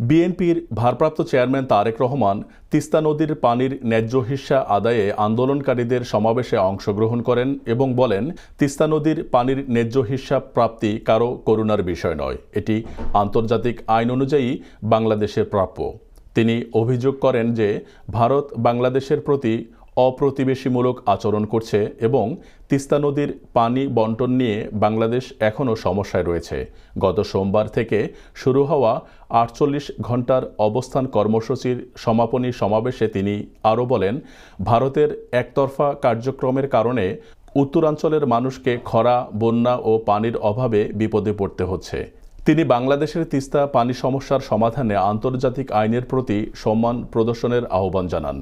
বিএনপির ভারপ্রাপ্ত চেয়ারম্যান তারেক রহমান তিস্তা নদীর পানির ন্যায্য হিস্যা আদায়ে আন্দোলনকারীদের সমাবেশে অংশগ্রহণ করেন এবং বলেন, তিস্তা নদীর পানির ন্যায্য হিস্যা প্রাপ্তি কারও করুণার বিষয় নয়। এটি আন্তর্জাতিক আইন অনুযায়ী বাংলাদেশের প্রাপ্য। তিনি অভিযোগ করেন যে, ভারত বাংলাদেশের প্রতি অপ্রতিবেশীমূলক আচরণ করছে এবং তিস্তা নদীর পানি বন্টন নিয়ে বাংলাদেশ এখনও সমস্যায় রয়েছে। গত সোমবার থেকে শুরু হওয়া আটচল্লিশ ঘণ্টার অবস্থান কর্মসূচির সমাপনী সমাবেশে তিনি আরও বলেন, ভারতের একতরফা কার্যক্রমের কারণে উত্তরাঞ্চলের মানুষকে খরা, বন্যা ও পানির অভাবে বিপদে পড়তে হচ্ছে। তিনি বাংলাদেশের তিস্তা পানি সমস্যার সমাধানে আন্তর্জাতিক আইনের প্রতি সম্মান প্রদর্শনের আহ্বান জানান।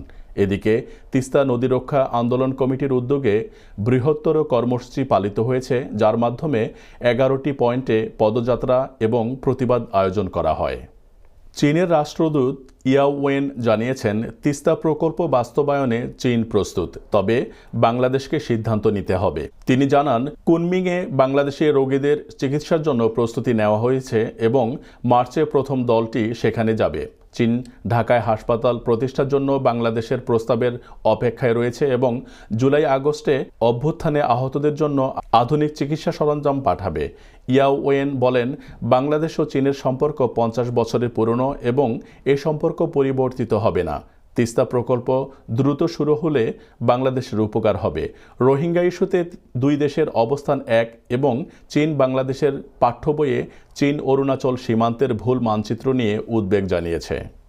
এদিকে, তিস্তা নদী রক্ষা আন্দোলন কমিটির উদ্যোগে বৃহত্তর কর্মসূচি পালিত হয়েছে, যার মাধ্যমে এগারোটি পয়েন্টে পদযাত্রা এবং প্রতিবাদ আয়োজন করা হয়। চীনের রাষ্ট্রদূত ইয়াওয়েন জানিয়েছেন, তিস্তা প্রকল্প বাস্তবায়নে চীন প্রস্তুত, তবে বাংলাদেশকে সিদ্ধান্ত নিতে হবে। তিনি জানান, কুনমিংয়ে বাংলাদেশে রোগীদের চিকিৎসার জন্য প্রস্তুতি নেওয়া হয়েছে এবং মার্চে প্রথম দলটি সেখানে যাবে। চীন ঢাকায় হাসপাতাল প্রতিষ্ঠার জন্য বাংলাদেশের প্রস্তাবের অপেক্ষায় রয়েছে এবং জুলাই আগস্টে অভ্যুত্থানে আহতদের জন্য আধুনিক চিকিৎসা সরঞ্জাম পাঠাবে। ইয়াও ওয়েন বলেন, বাংলাদেশ ও চীনের সম্পর্ক পঞ্চাশ বছরের পুরনো এবং এ সম্পর্ক পরিবর্তিত হবে না। তিস্তা প্রকল্প দ্রুত শুরু হলে বাংলাদেশের উপকার হবে। রোহিঙ্গা ইস্যুতে দুই দেশের অবস্থান এক এবং চীন বাংলাদেশের পাঠ্য বইয়ে চীন অরুণাচল সীমান্তের ভুল মানচিত্র নিয়ে উদ্বেগ জানিয়েছে।